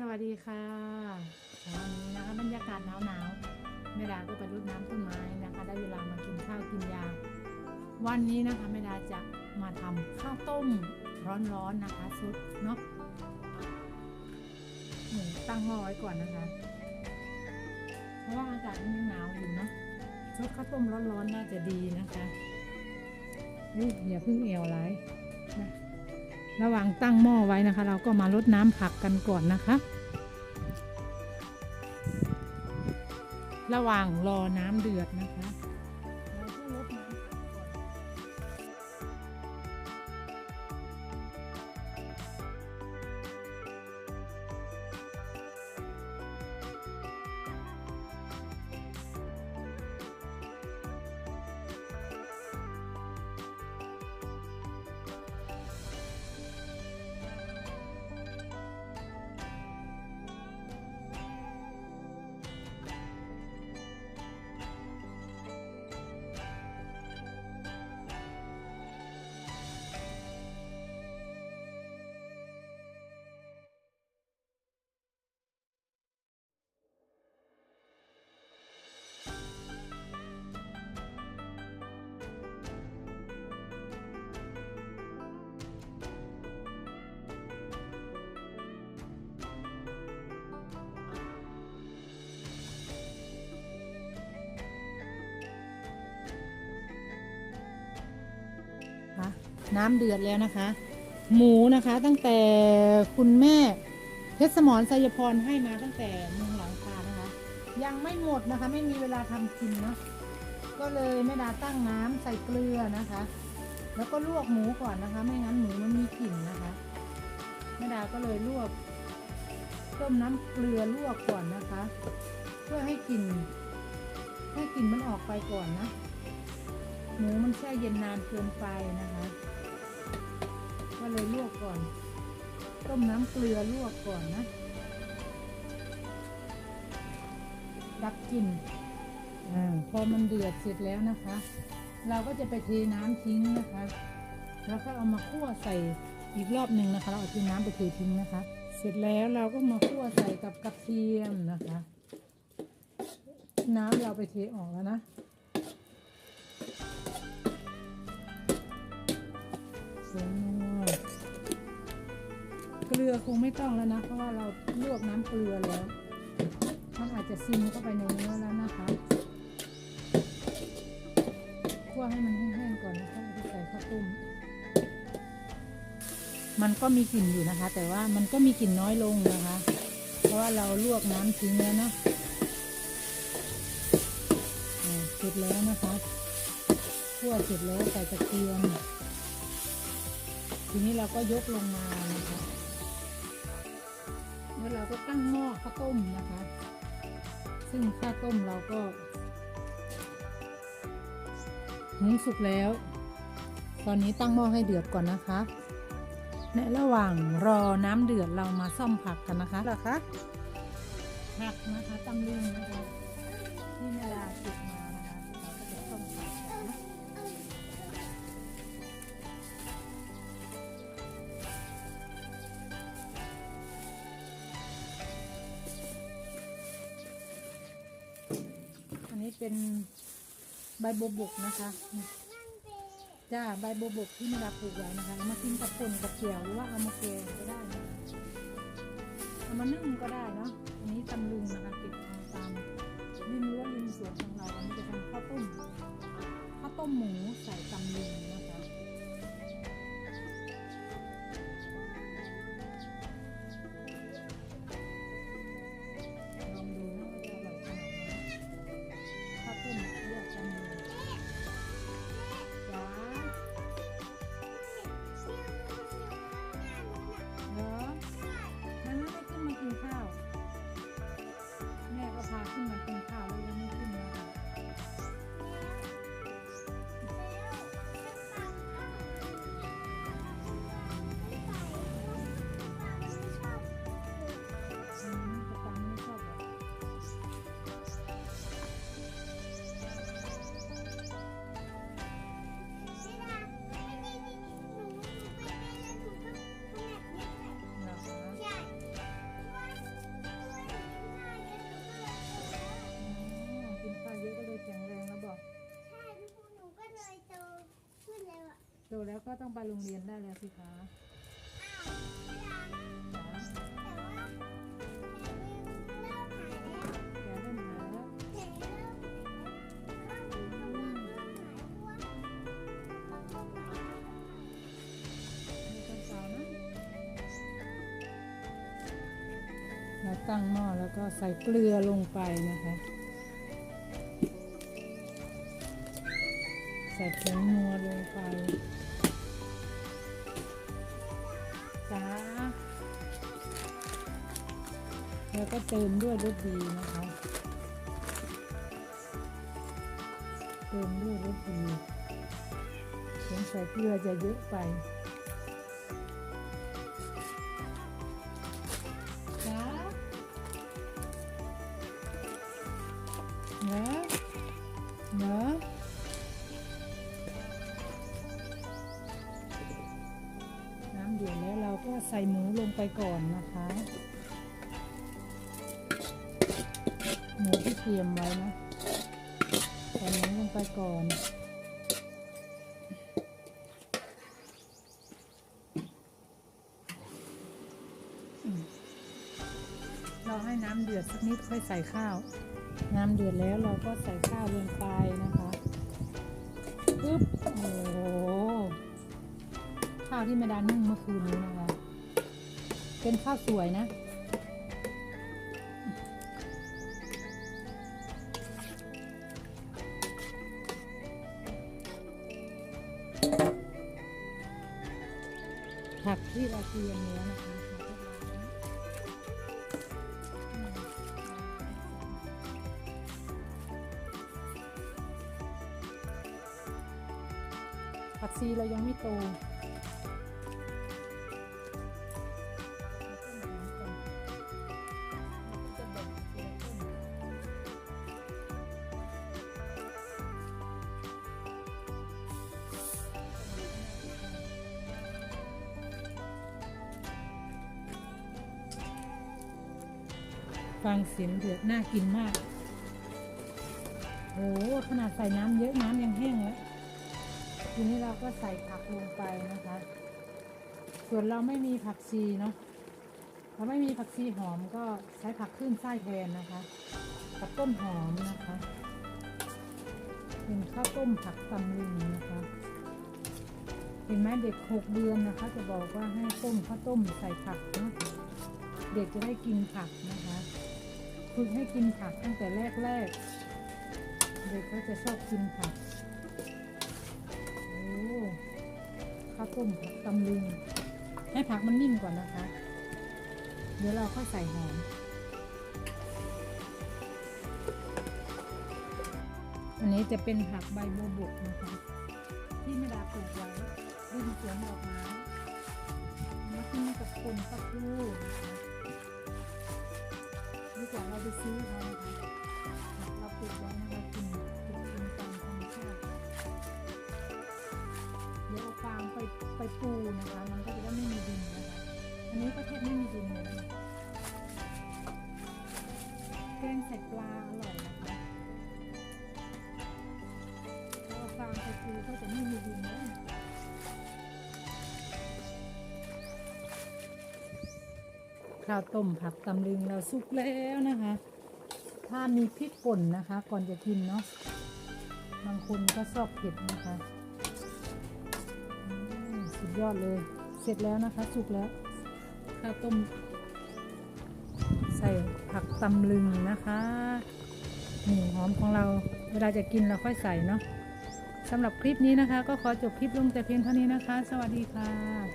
สวัสดีค่ะวันนี้นะคะบรรยากาศหนาวๆแม่ดาก็ไปรดน้ำต้นไม้นะคะ ได้เวลามากินข้าวกินยา วันนี้นะคะแม่ดาจะมาทำข้าวต้มร้อนๆนะคะซุปเนาะหมูตั้งหม้อไว้ก่อนนะคะ เพราะว่าอากาศมันยังหนาวอยู่นะซุปข้าวต้มร้อนๆน่าจะดีนะคะนี่อย่าเพิ่งเอวร้ายนะร ระหว่างตั้งหม้อไว้นะคะ เราก็มาลดน้ำผักกันก่อนนะคะ ระหว่างรอน้ำเดือดนะคะเราก็ลดน้ น้ำเดือดแล้วนะคะ หมูนะคะตั้งแต่คุณแม่เพชรสมรไสยพรให้มาตั้งแต่เมืองหลังคานะคะ ยังไม่หมดนะคะ ไม่มีเวลาทำกินเนาะก็เลยแม่ดาตั้งน้ำใส่เกลือนะคะ แล้วก็ลวกหมูก่อนนะคะ ไม่งั้นหมูมันมีกลิ่นนะคะแม่ดาก็เลยลวกต้มน้ำเกลือลวกก่อนนะคะ เพื่อให้กลิ่นให้กลิ่นมันออกไปก่อนนะหมูมันแช่เย็นนานเกินไปนะคะ เลยลวกก่อน ต้มน้ำเกลือลวกก่อนนะ ดับกลิ่นอพอมันเดือดเสร็จแล้วนะคะ เราก็จะไปเทน้ำทิ้งนะคะ แล้วก็เอามาคั่วใส่อีกรอบหนึ่งนะคะ เราเอาเทน้ำไปเททิ้งนะคะ เสร็จแล้วเราก็มาคั่วใส่กับกระเทียมนะคะ น้ำเราไปเทออกแล้วนะเสีย ลือคงไม่ต้องแล้วนะ เพราะว่าเราลวกน้ำเกลือแล้ว มันอาจจะซึมเข้าไปในเนื้อแล้วนะคะคั่วให้มันแห้งๆก่อนนะคะเอาไปใส่ข้าวต้มมันก็มีกลิ่นอยู่นะคะ แต่ว่ามันก็มีกลิ่นน้อยลงนะคะ เพราะว่าเราลวกน้ำทิ้งแล้วนะเสร็จแล้วนะคะคั่วเสร็จแล้วใส่กระเทียมทีนี้เราก็ยกลงมานะคะ แล้วเราก็ตั้งหม้อข้าวต้มนะคะ ซึ่งข้าวต้มเราก็หุงสุกแล้ว ตอนนี้ตั้งหม้อให้เดือดก่อนนะคะในระหว่างรอน้ำเดือดเรามาซ่อมผักกันนะคะเหรอคะผักนะคะตำลึงนะคะที่เวลาติดมานะคะเรา นี้เป็นใบโบบกนะคะจ้าใบโบบกที่แม่ดาปลูกไว้นะคะเอามากินกับป่นกับเขียวหรือว่าเอามาแกงก็ได้นะเอามานึ่งก็ได้เนาะอันนี้ตำลึงนะคะเก็บตามริมรั้วริมสวนของเราอันนี้จะทำข้าวต้มข้าวต้มหมูใส่ตำลึงนะคะ ตแล้วก็ต้องไปโรงเรียนได้แล้วสิคะแล้วแกเริ่มหาแล้วเห็นเริ่มหายแล้วข้างนี้ก็ว่าเริ่มหายเพราะว่าต้องหายมีคนสาวนะเราตั้งหม้อแล้วก็ใส่เกลือลงไปนะคะ ใส่ผงนัวลงไปจ้าแล้วก็เติมด้วยรสดีนะคะ เติมด้วยรสดีสงสัยเกลือจะเยอะไป เดือดแล้วเราก็ใส่หมูลงไปก่อนนะคะ หมูที่เตรียมไว้นะใส่หมูลงไปก่อนเราให้น้ำเดือดสักนิดค่อยใส่ข้าว น้ำเดือดแล้วเราก็ใส่ข้าวลงไปนะคะปึ๊บโอ้ ข้าวที่ม่ดานึ่งเมื่อคืนนี้นะคะ เป็นข้าวสวยนะ ผักที่เราเตรียมแล้วนะคะผักซีเรายังไม่โต ฟังเสียงเดือดน่ากินมาก โอ้ขนาดใส่น้ำเยอะน้ำยังแห้งแล้ว ทีนี้เราก็ใส่ผักลงไปนะคะ ส่วนเราไม่มีผักชีเนาะ เราไม่มีผักชีหอมก็ใช้ผักขึ้นไส้แทนนะคะ กับต้นหอมนะคะ เป็นข้าวต้มผักตำลึงนะคะ เห็นไหมเด็กหกเดือนนะคะ จะบอกว่าให้ต้มข้าวต้มใส่ผักเนาะเด็กจะได้กินผักนะคะ ฝึกให้กินผักตั้งแต่แรกๆ เด็กก็จะชอบกินผัก โอ้ข้าวต้มผักตำลึง ให้ผักมันนิ่มก่อนนะคะ เดี๋ยวเราค่อยใส่หอม อันนี้จะเป็นผักใบบัวบกนะคะ ที่แม่ดาปลูกไว้ริมสวนดอกไม้มากินกับคนสักครู่นะคะ ดีกว่าเร ข้าวต้มผักตำลึงเราสุกแล้วนะคะ ถ้ามีพริกป่นนะคะ ก่อนจะกินเนาะบางคนก็ชอบเผ็ดนะคะสุดยอดเลย เสร็จแล้วนะคะ สุกแล้ว ข้าวต้ม ใส่ผักตำลึงนะคะนี่หอมของเรา เวลาจะกินเราค่อยใส่เนาะสำหรับคลิปนี้นะคะ ก็ขอจบคลิปลงแต่เพียงเท่านี้นะคะ สวัสดีค่ะ